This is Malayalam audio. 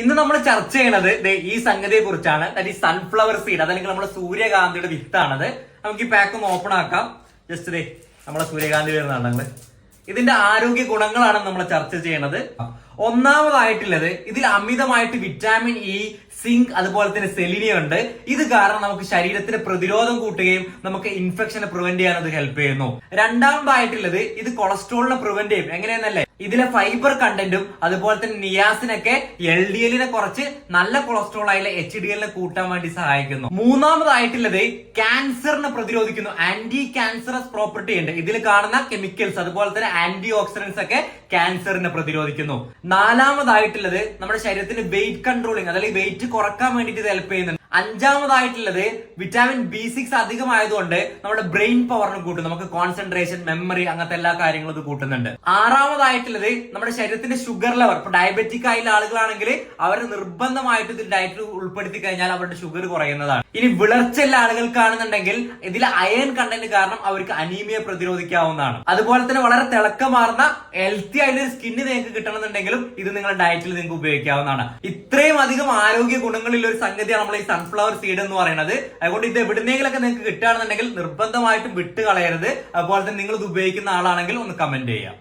ഇന്ന് നമ്മൾ ചർച്ച ചെയ്യണത് ഈ സംഗതിയെ കുറിച്ചാണ്. ഈ സൺഫ്ലവർ സീഡ് അതല്ലെങ്കിൽ നമ്മുടെ സൂര്യകാന്തിയുടെ വിത്താണത് നമുക്ക് ഈ പാക്ക് ഒന്ന് ഓപ്പൺ ആക്കാം. ജസ്റ്റ് ദേ നമ്മുടെ സൂര്യകാന്തി വരുന്നതാണ് ഞങ്ങൾ ഇതിന്റെ ആരോഗ്യ ഗുണങ്ങളാണ് നമ്മൾ ചർച്ച ചെയ്യണത്. ഒന്നാമതായിട്ടുള്ളത് ഇതിൽ അമിതമായിട്ട് വിറ്റാമിൻ ഇ സിങ്ക് അതുപോലെ തന്നെ സെലിനിയം ഉണ്ട്. ഇത് കാരണം നമുക്ക് ശരീരത്തിന് പ്രതിരോധം കൂട്ടുകയും നമുക്ക് ഇൻഫെക്ഷനെ പ്രിവെന്റ് ചെയ്യാൻ അത് ഹെൽപ്പ് ചെയ്യുന്നു. രണ്ടാമതായിട്ടുള്ളത് ഇത് കൊളസ്ട്രോളിനെ പ്രിവെന്റ് ചെയ്യും. എങ്ങനെയെന്നല്ലേ? ഇതിലെ ഫൈബർ കണ്ടന്റും അതുപോലെ തന്നെ നിയാസിനൊക്കെ എൽ ഡി എല്ലിനെ കുറച്ച് നല്ല കൊളസ്ട്രോൾ ആയാലും എച്ച് ഡി എല്ലിനെ കൂട്ടാൻ വേണ്ടി സഹായിക്കുന്നു. മൂന്നാമതായിട്ടുള്ളത് ക്യാൻസറിനെ പ്രതിരോധിക്കുന്നു. ആന്റി ക്യാൻസറസ് പ്രോപ്പർട്ടി ഉണ്ട്. ഇതിൽ കാണുന്ന കെമിക്കൽസ് അതുപോലെ തന്നെ ആന്റി ഓക്സിഡൻസ് ഒക്കെ ക്യാൻസറിനെ പ്രതിരോധിക്കുന്നു. നാലാമതായിട്ടുള്ളത് നമ്മുടെ ശരീരത്തിന് വെയിറ്റ് കൺട്രോളിങ് അതായത് വെയിറ്റ് കുറയ്ക്കാൻ വേണ്ടിയിട്ട് ഹെൽപ്പ് ചെയ്യുന്നുണ്ട്. അഞ്ചാമതായിട്ടുള്ളത് വിറ്റാമിൻ ബി സിക്സ് അധികമായതുകൊണ്ട് നമ്മുടെ ബ്രെയിൻ പവറിന് കൂട്ടും. നമുക്ക് കോൺസെൻട്രേഷൻ മെമ്മറി അങ്ങനത്തെ എല്ലാ കാര്യങ്ങളും ഇത് കൂട്ടുന്നുണ്ട്. ആറാമതായിട്ടുള്ളത് നമ്മുടെ ശരീരത്തിന്റെ ഷുഗർ ലെവൽ ഇപ്പൊ ഡയബറ്റിക് ആയിട്ടുള്ള ആളുകളാണെങ്കിൽ അവർ നിർബന്ധമായിട്ട് ഇത് ഡയറ്റിൽ ഉൾപ്പെടുത്തി കഴിഞ്ഞാൽ അവരുടെ ഷുഗർ കുറയുന്നതാണ്. ഇനി വിളർച്ചയുള്ള ആളുകൾക്കാണെന്നുണ്ടെങ്കിൽ ഇതിൽ അയൺ കണ്ടന്റ് കാരണം അവർക്ക് അനീമിയ പ്രതിരോധിക്കാവുന്നതാണ്. അതുപോലെ തന്നെ വളരെ തിളക്കമാർന്ന ഹെൽത്തി ആയിട്ടുള്ള സ്കിന്ന് നിങ്ങൾക്ക് കിട്ടണമെന്നുണ്ടെങ്കിലും ഇത് നിങ്ങളുടെ ഡയറ്റിൽ നിങ്ങൾക്ക് ഉപയോഗിക്കാവുന്നതാണ്. ഇത്രയും അധികം ആരോഗ്യ ഗുണങ്ങളുള്ള ഒരു സംഗതിയാണ് നമ്മൾ ഈ സൺഫ്ലവർ സീഡ് എന്ന് പറയുന്നത്. അതുകൊണ്ട് ഇത് എവിടുന്നെങ്കിലൊക്കെ നിങ്ങൾക്ക് കിട്ടുകയാണെന്നുണ്ടെങ്കിൽ നിർബന്ധമായിട്ടും വിട്ട് കളയരുത് അതുപോലെ തന്നെ നിങ്ങൾ ഇത് ഉപയോഗിക്കുന്ന ആളാണെങ്കിൽ ഒന്ന് കമന്റ് ചെയ്യാം